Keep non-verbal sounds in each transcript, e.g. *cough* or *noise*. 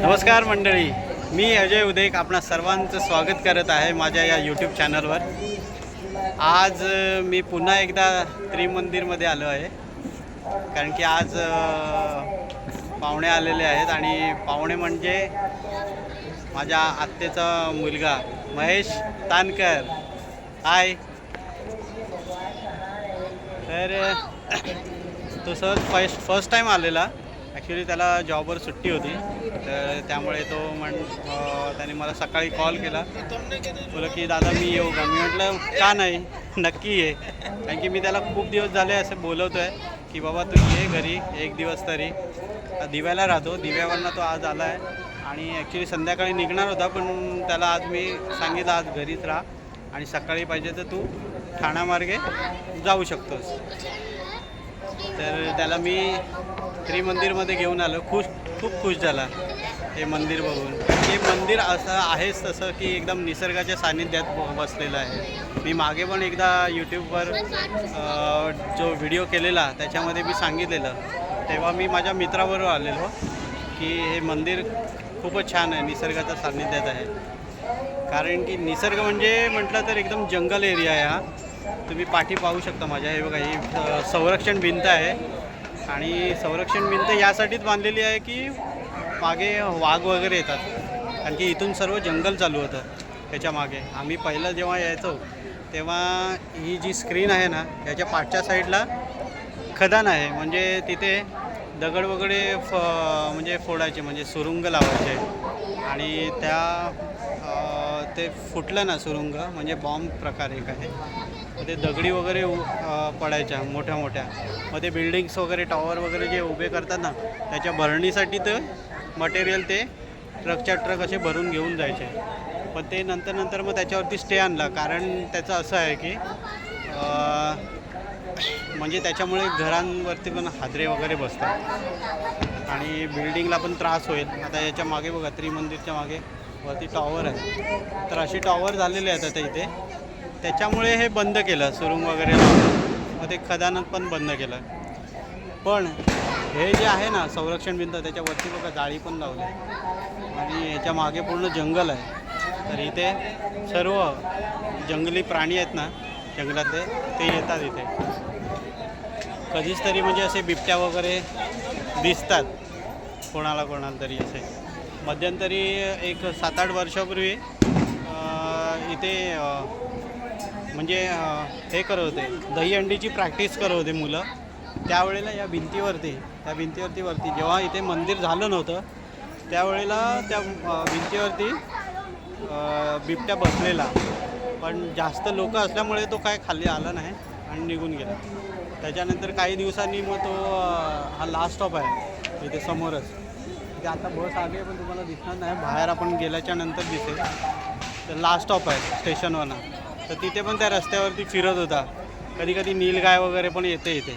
नमस्कार मंडळी. मी अजय उदेक आपणा सर्वांचं स्वागत करत आहे माझ्या या यूट्यूब चॅनलवर आज मी पुन्हा एकदा त्रिमंदिरमध्ये आलो आहे. कारण की आज पाहुणे आलेले आहेत आणि पाहुणे म्हणजे माझ्या आत्तेचा मुलगा महेश तानकर. हाय तर तो सहज फर्स्ट फर्स्ट टाईम आलेला. ॲक्च्युली त्याला जॉबवर सुट्टी होती. तर त्यामुळे तो म्हण त्याने मला सकाळी कॉल केला. बोला की दादा मी येऊ का? मी म्हटलं का नाही? नक्की ये. कारण की मी त्याला खूप दिवस झाले असं बोलवतो आहे की बाबा तू ये घरी एक दिवस तरी. दिव्याला राहतो. दिव्यावरनं तो आज आला आहे आणि ॲक्च्युली संध्याकाळी निघणार होता पण त्याला आज मी सांगितलं आज घरीच राहा. आणि सकाळी पाहिजे तर तू ठाण्यामार्गे जाऊ शकतोस. तर त्याला मी त्रिमंदिरमध्ये घेऊन आलो. खुश खूप खुश झाला हे मंदिर बघून. हे मंदिर असं आहेच तसं की एकदम निसर्गाच्या सानिध्यात ब- बसलेलं आहे. मी मागे पण एकदा यूट्यूबवर जो व्हिडिओ केलेला त्याच्यामध्ये मी सांगितलेलं. तेव्हा मी माझ्या मित्राबरोबर आलेलो की हे मंदिर खूपच छान आहे निसर्गाच्या सान्निध्यात आहे. कारण की निसर्ग म्हणजे म्हटलं तर एकदम जंगल एरिया आहे हा. तुम्ही पाठी पाहू शकता माझ्या. हे बघा ही संरक्षण भिंत आहे. आणि संरक्षण भिंत यासाठीच बांधलेली आहे की मागे वाघ वगैरे येतात. कारण की इथून सर्व जंगल चालू होतं त्याच्यामागे. आम्ही पहिलं जेव्हा यायचो तेव्हा ही जी स्क्रीन आहे ना याच्या पाठच्या साईडला खदान आहे. म्हणजे तिथे दगड वगैरे फ म्हणजे फोडायचे म्हणजे सुरुंग लावायचे. आणि त्या ते फुटलं ना सुरुंग म्हणजे बॉम्ब प्रकार एक आहे. ते दगडी वगैरे उ- पडायच्या मोठ्या मोठ्या. मग ते बिल्डिंग्स वगैरे टॉवर वगैरे जे उभे करतात ना त्याच्या भरणीसाठी ते मटेरियल ते ट्रकच्या ट्रक असे भरून घेऊन जायचे. पण ते नंतर नंतर मग त्याच्यावरती स्टे आणला. कारण त्याचं असं आहे की म्हणजे त्याच्यामुळे घरांवरती पण हादरे वगैरे बसतात. आणि बिल्डिंगला पण त्रास होईल. आता याच्या मागे बघा त्रिमंदिरच्या मागे वरती टॉवर आहे. तर असे टॉवर झालेले आहेत आता इथे. त्याच्यामुळे हे बंद केलं सुरुंग वगैरे मग ते खदानात पण बंद केलं. पण हे जे आहे ना संरक्षण भिंत त्याच्यावरती बघा जाळी पण लावली. आहे. आणि याच्या मागे पूर्ण जंगल आहे. तर इथे सर्व जंगली प्राणी आहेत ना जंगलातले ते येतात इथे. कधीच तरी म्हणजे असे बिबट्या वगैरे दिसतात. कोणाला कोणाला तरी असे. मध्यंतरी एक सात आठ वर्षापूर्वी इथे म्हणजे हे करत होते. दही अंडीची प्रॅक्टिस करत होते मुलं. त्यावेळेला या भिंतीवरती त्या भिंतीवरती वरती जेव्हा इथे मंदिर झालं नव्हतं त्यावेळेला त्या भिंतीवरती बिबट्या बसलेला. पण जास्त लोक असल्यामुळे तो काय खाली आला नाही आणि निघून गेला. त्याच्यानंतर काही दिवसांनी मग तो हा लास्ट स्टॉप आहे इथे समोरच. इथे आता बस आली आहे पण तुम्हाला दिसणार नाही. बाहेर आपण गेल्याच्यानंतर दिसेल. तर लास्ट स्टॉप आहे स्टेशनवरनं तर तिथे पण त्या रस्त्यावरती फिरत होता. कधी कधी नीलगाय वगैरे पण येते इथे.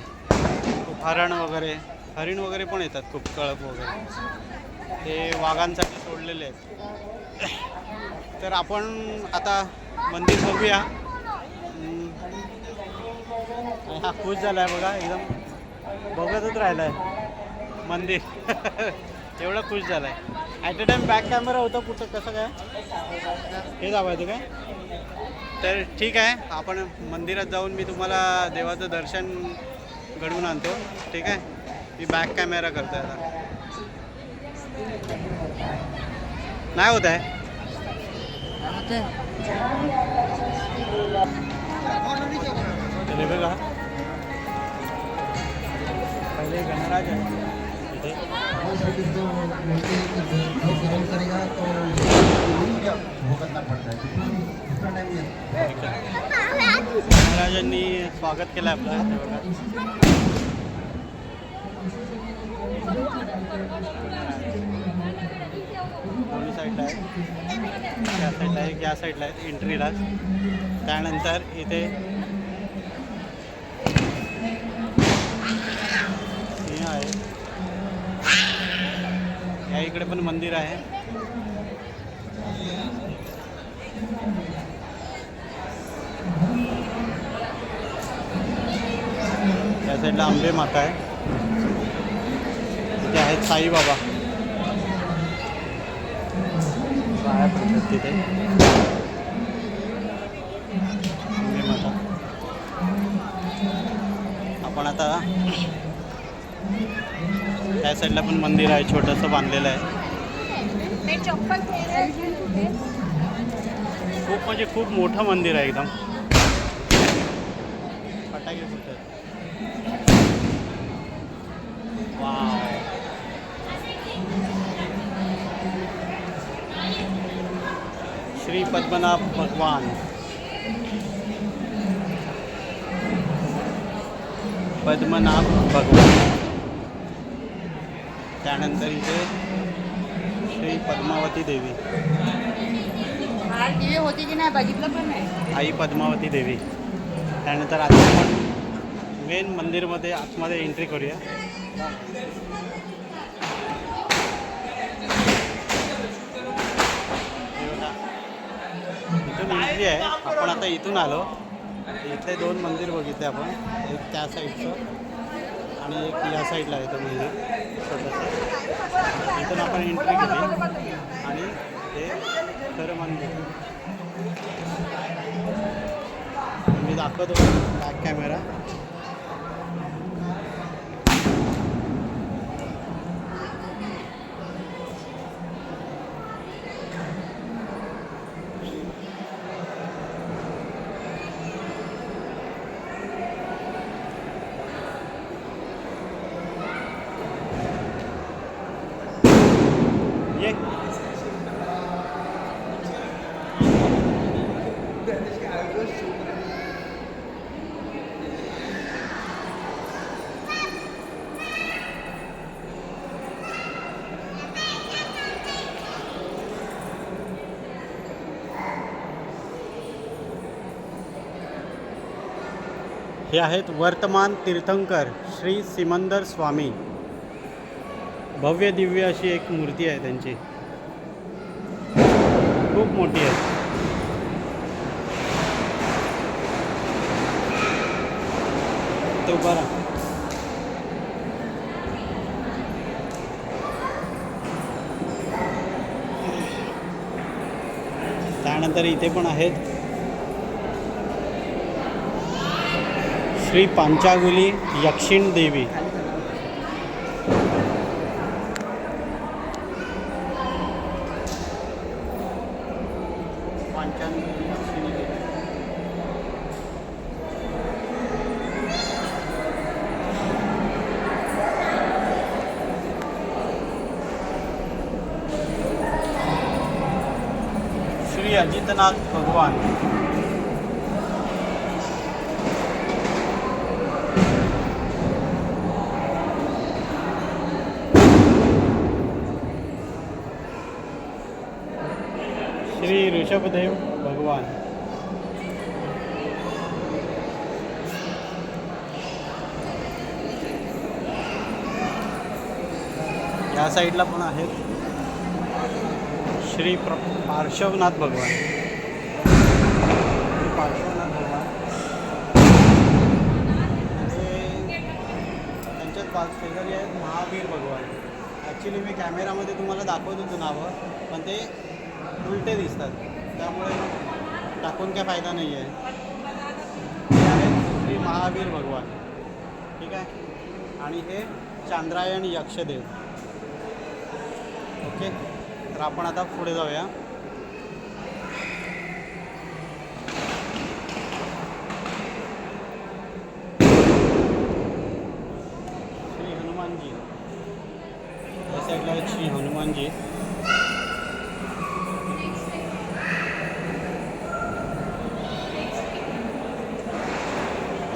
खूप हरण वगैरे हरिण वगैरे पण येतात खूप कळप वगैरे. ते वाघांसाठी सोडलेले आहेत. तर आपण आता मंदिर बघूया. हा खुश झाला आहे बघा एकदम बघतच राहिला आहे मंदिर. *laughs* एवढा खुश झाला आहे at a time back camera होता कुठं कसं काय? हे दाबायचं काय? तर ठीक आहे आपण मंदिरात जाऊन मी तुम्हाला देवाचं दर्शन घडवून आणतो. ठीक आहे? मी बॅक कॅमेरा करतो आता. नाही होत आहे? बघा पहिले गणराज आहे. इथे महाराजांनी स्वागत केलं आपलं. साईडला आहे. त्या साईडला आहे या साईडला आहे एंट्रीला त्यानंतर इथे हे आहे या इकडे पण मंदिर आहे. त्या साईडला आंबे माता आहे. तिथे आहेत साईबाबा तिथे. आपण आता त्या साईडला पण मंदिर आहे छोटंसं बांधलेलं आहे. चप्पल खूप म्हणजे खूप मोठं मंदिर आहे एकदम. फटाके फुटतात. वाव. श्री पद्मनाभ भगवान. पद्मनाभ भगवान. त्यानंतर इथे पद्मावती देवी. होती की नाही? बघितलं पण नाही. आई पद्मावती देवी. त्यानंतर आता आपण मेन मंदिरमध्ये आतमध्ये एंट्री करूया. इथून एंट्री आहे. आपण आता इथून आलो. इथले दोन मंदिर बघितले आपण. एक त्या साईडचं आणि एक या साईडला आहे तो मंदिर छोटंसं. इथून आपण एंट्री केली आणि हे खरं मंदिर मी दाखवतो बॅक कॅमेरा ये हे आहेत वर्तमान तीर्थंकर श्री सिमंदर स्वामी. भव्य दिव्य अशी एक मूर्ती आहे त्यांची. खूप मोठी आहे. तो बरा त्यानंतर इथे पण आहेत. श्री पांचागुली यक्षिण देवी. श्री अजितनाथ भगवान श्री ऋषभदेव भगवान या साईडला पण आहेत. श्री प्र पार्श्वनाथ भगवान. श्री पार्श्वनाथ भगवान. त्यांच्याच पाच शेजारी आहेत महावीर भगवान. ॲक्च्युली मी कॅमेरामध्ये तुम्हाला दाखवत होतो नावं पण ते उलटे दिसतात. त्यामुळे टाकून काय फायदा नाही आहे श्री महावीर भगवान. ठीक आहे? आणि हे चांद्रायण यक्षदेव. ओके तर आपण आता पुढे जाऊया. श्री हनुमानजी. या साईडला आहेत श्री हनुमानजी.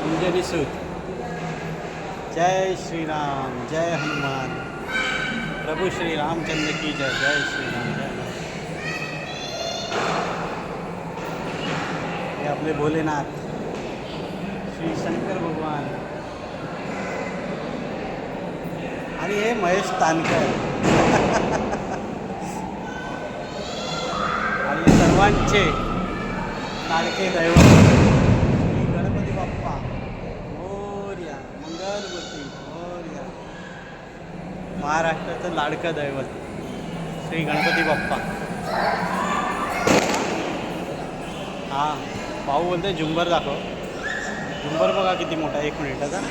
अंजनी सूत. जय श्रीराम जय हनुमान. प्रभु श्री रामचंद्र की जय जय श्री राम जय हे आपले भोलेनाथ श्री शंकर भगवान। आणि हे महेश तानकर। आणि सर्वांचे लाडके दैवत श्री गणपती बाप्पा मोर्या मंगलमूर्ती मोर्या महाराष्ट्राचं लाडकं दैवत. श्री गणपती बाप्पा. हां भाऊ बोलते झुंबर दाखव. झुंबर बघा किती मोठा एक मिनिटाचा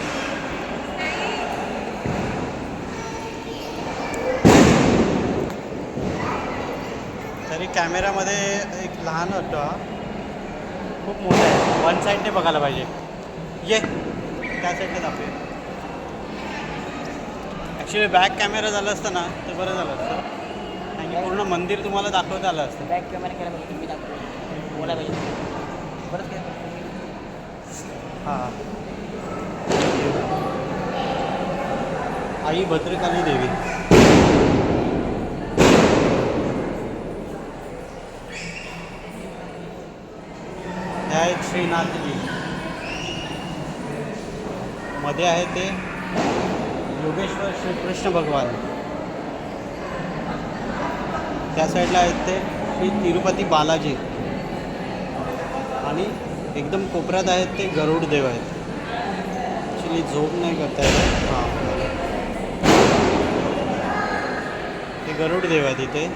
तरी कॅमेरामध्ये एक लहान वाटतो हा. खूप मोठा आहे. वन साईडने बघायला पाहिजे. ये त्या साईडने दाखवूया ॲक्च्युली बॅक कॅमेरा झालं असतं ना तर बरं झालं असतं. की पूर्ण मंदिर तुम्हाला दाखवता आलं असतं. बॅक कॅमेरा केला पाहिजे तुम्ही दाखवतो बोला पाहिजे परत काय हां. आई भद्रकाली देवी. श्रीनाथजी. मध्ये आहे ते. योगेश्वर श्रीकृष्ण भगवान. त्या साईडला आहेत ते श्री तिरुपती बालाजी. आणि एकदम कोपऱ्यात आहेत ते गरुड देव आहेत. ॲक्च्युली झोप नाही करता येत. हां. ते गरुड देव आहेत इथे.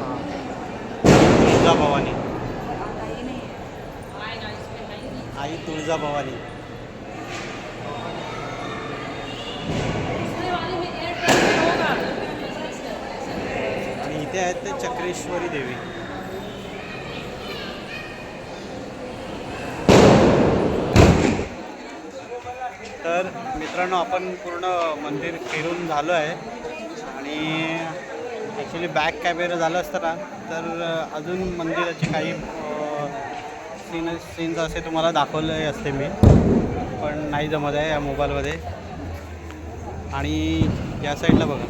हां. तुळजाभवानी आई तुळजाभवानी. आणि इथे आहेत ते चक्रेश्वरी देवी. तर मित्रांनो आपण पूर्ण मंदिर फिरून झालो आहे आणि ॲक्च्युली बॅक कॅमेरा झालं असतं ना तर अजून मंदिराचे काही सीन सीन्स असे तुम्हाला दाखवले असते मी. पण नाही जमत आहे या मोबाईलमध्ये आणि या साईडला बघा.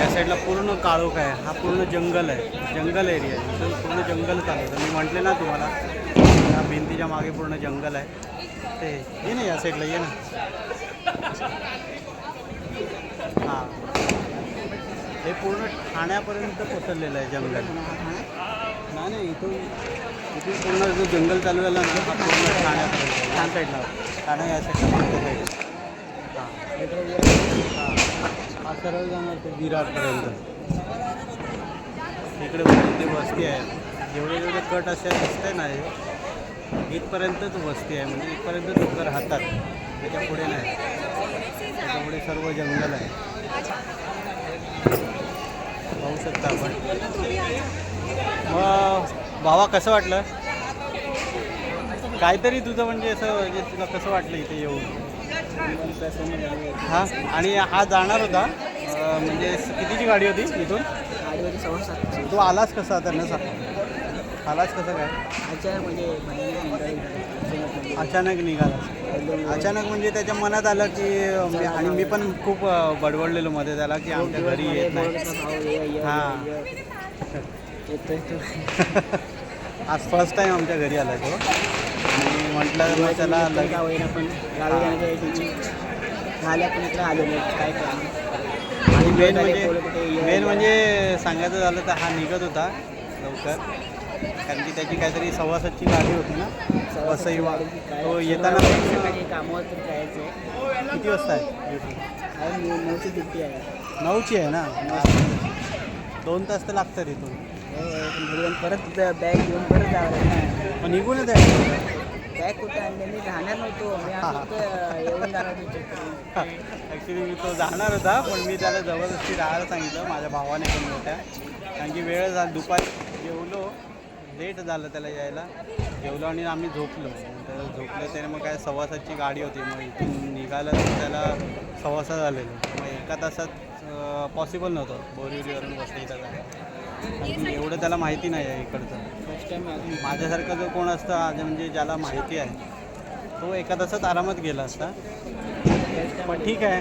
या साईडला पूर्ण काळोख आहे. हा पूर्ण जंगल आहे. जंगल एरिया आहे. इथून पूर्ण जंगल चालतं मी म्हटले ना तुम्हाला या भिंतीच्या मागे पूर्ण जंगल आहे. ते ये ना या साईडला ये ना. हां. हे पूर्ण ठाण्यापर्यंत पोचलेलं आहे जंगल. नाही नाही इथून इथून पूर्ण जो जंगल चालू झाला ना हा पूर्ण ठाण्यापर्यंत ह्या साईडला ठाणा या साईडला मागच्या साईड हां. हा सरळ जाणार ते विरारपर्यंत इकडे ते वस्ती आहे. जेवढे जेवढे कट असे दिसते ना इथपर्यंतच वस्ती आहे म्हणजे इथपर्यंत लोक राहतात. त्याच्या पुढे नाही. त्याच्या पुढे सर्व जंगल आहे. पाहू शकता आपण. मग भावा कसं वाटलं? काहीतरी तुझं म्हणजे असं म्हणजे तुला कसं वाटलं इथे येऊन? हां आणि हा जाणार होता म्हणजे कितीची गाडी होती इथून? तू आलास कसा त्यांना सांग. आलास कसं काय? अचानक म्हणजे अचानक निघाला अचानक म्हणजे त्याच्या मनात आलं की म्हणजे, आणि मी पण खूप बडबडलेलो मध्ये त्याला की आमच्या घरी येत नाही. हां. *laughs* आज फर्स्ट टाइम आमच्या घरी आला तो. आणि म्हटलं मग त्याला लगेच पण झाल्या पण इकडे आलो नाही काय करणार आणि मेन म्हणजे मेन म्हणजे सांगायचं झालं तर हा निघत होता लवकर. कारण की त्याची काहीतरी सव्वासातची गाडी होती ना. वसई वा तो येताना पण कामावर जायचं किती वाजता आहे? आहे मोठी ड्युटी आहे. नऊची आहे ना? दोन तास तर लागतात इथून. घरी परत बॅग घेऊन परत जावं लागणार निघूनच आहे बॅग कुठे आणले? मी राहणार नव्हतो. मी येऊन जाणार ॲक्च्युली मी तो जाणार होता पण मी त्याला जबरदस्ती राहायला सांगितलं. माझ्या भावाने पण मोठ्या कारण की वेळ झाला दुपारी जेवलो. लेट झालं त्याला यायला. जेवलो आणि आम्ही झोपलो. तर झोपलं त्याने मग काय सव्वासाची गाडी होती. मग इथून निघालं तर त्याला सव्वासा झालेलं मग एका तासात पॉसिबल नव्हतं. बोरिवलीवरून वसईला जायला कारण एवढं त्याला माहिती नाही आहे इकडचं. फर्स्ट टाईम माझ्यासारखं जो कोण असतं आज म्हणजे ज्याला माहिती आहे तो एका तासात आरामात गेला असता. पण ठीक आहे.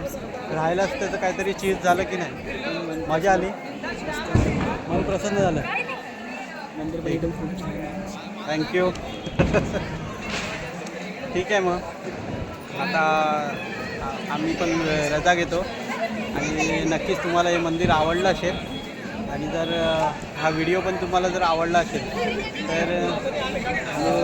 राहिलं असतं तर काहीतरी चीज झालं की नाही. मजा आली. मग प्रसन्न झालं. मंदिर आहे. थँक्यू ठीक आहे मग आता आम्ही पण रजा घेतो आणि नक्कीच तुम्हाला हे मंदिर आवडलं असेल आणि जर हा व्हिडिओ पण तुम्हाला जर आवडला असेल तर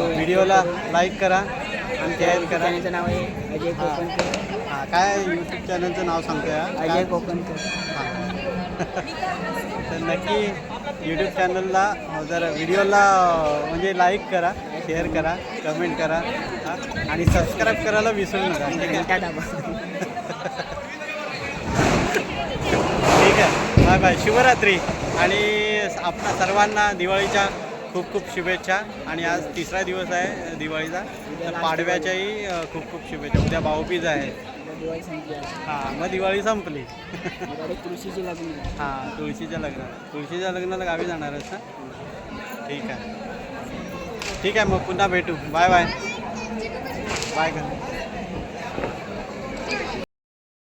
व्हिडिओला लाईक करा आमच्या शेअर करा चॅनलचं नाव आहे अजय. कोकणकर हां काय यूट्यूब चॅनलचं नाव सांगतोय हा? अजय? कोकणकर हां. *laughs* तर नक्की यूट्यूब चॅनलला जर व्हिडिओला म्हणजे लाईक करा शेअर करा कमेंट करा हां. आणि सबस्क्राईब करायला विसरू नका. ठीक आहे ठीक आहे. बाय बाय शिवरात्री आणि आपणा सर्वांना दिवाळीच्या खूप खूप शुभेच्छा. आणि आज तिसरा दिवस आहे दिवाळीचा. तर पाडव्याच्याही खूप खूप शुभेच्छा. उद्या भाऊबीज आहे. दिवाळी संपली. हां मग दिवाळी संपली. तुळशीची लग्न. हां तुळशीच्या लग्नाला तुळशीच्या लग्नाला गावी जाणारच ना ठीक आहे. ठीक आहे मग पुन्हा भेटू. Bye bye. बाय कर